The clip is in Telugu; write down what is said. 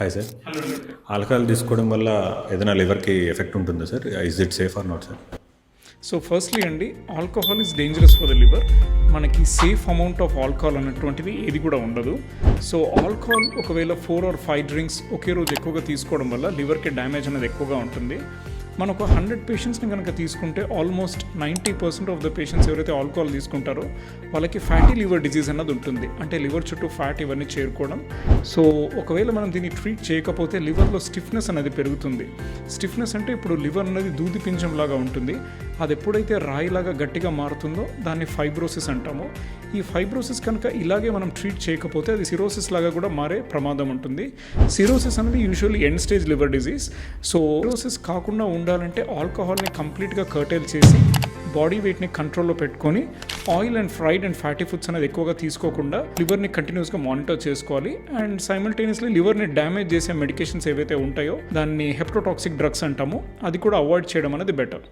హాయ్ సార్ ఆల్కహాల్ తీసుకోవడం వల్ల ఏదైనా లివర్కి ఎఫెక్ట్ ఉంటుందా sir is it safe or not sir so firstly అండి alcohol is dangerous for the liver మనకి సేఫ్ అమౌంట్ ఆఫ్ ఆల్కహాల్ అన్నటువంటిది ఏది కూడా ఉండదు. సో ఆల్కహాల్ ఒకవేళ ఫోర్ ఆర్ ఫైవ్ డ్రింక్స్ ఒకే రోజు ఎక్కువగా తీసుకోవడం వల్ల లివర్కి డ్యామేజ్ అనేది ఎక్కువగా ఉంటుంది. మనం ఒక హండ్రెడ్ పేషెంట్స్ని కనుక తీసుకుంటే almost ninety percent of the patients ఎవరైతే ఆల్కహాల్ తీసుకుంటారో వాళ్ళకి ఫ్యాటీ లివర్ డిజీజ్ అన్నది ఉంటుంది. అంటే లివర్ చుట్టూ ఫ్యాట్ ఇవన్నీ చేరుకోవడం. సో ఒకవేళ మనం దీన్ని ట్రీట్ చేయకపోతే లివర్లో స్టిఫ్నెస్ అనేది పెరుగుతుంది. స్టిఫ్నెస్ అంటే ఇప్పుడు లివర్ అనేది దూది పింజం లాగా ఉంటుంది. అది ఎప్పుడైతే రాయిలాగా గట్టిగా మారుతుందో దాన్ని ఫైబ్రోసిస్ అంటాము. ఈ ఫైబ్రోసిస్ కనుక ఇలాగే మనం ట్రీట్ చేయకపోతే అది సిరోసిస్ లాగా కూడా మారే ప్రమాదం ఉంటుంది. సిరోసిస్ అనేది usually end stage liver disease so cirrhosis కాకుండా ఉండాలంటే ఆల్కహాల్ని కంప్లీట్గా కర్టైల్ చేసి బాడీ వెయిట్ని కంట్రోల్లో పెట్టుకొని oil and fried and fatty foods అనేది ఎక్కువగా తీసుకోకుండా లివర్ని కంటిన్యూస్గా మానిటర్ చేసుకోవాలి. అండ్ సైమల్టేనియస్లీ లివర్ని డ్యామేజ్ చేసే మెడికేషన్స్ ఏవైతే ఉంటాయో దాన్ని హెప్టోటాక్సిక్ డ్రగ్స్ అంటాము. అది కూడా అవాయిడ్ చేయడం అనేది బెటర్.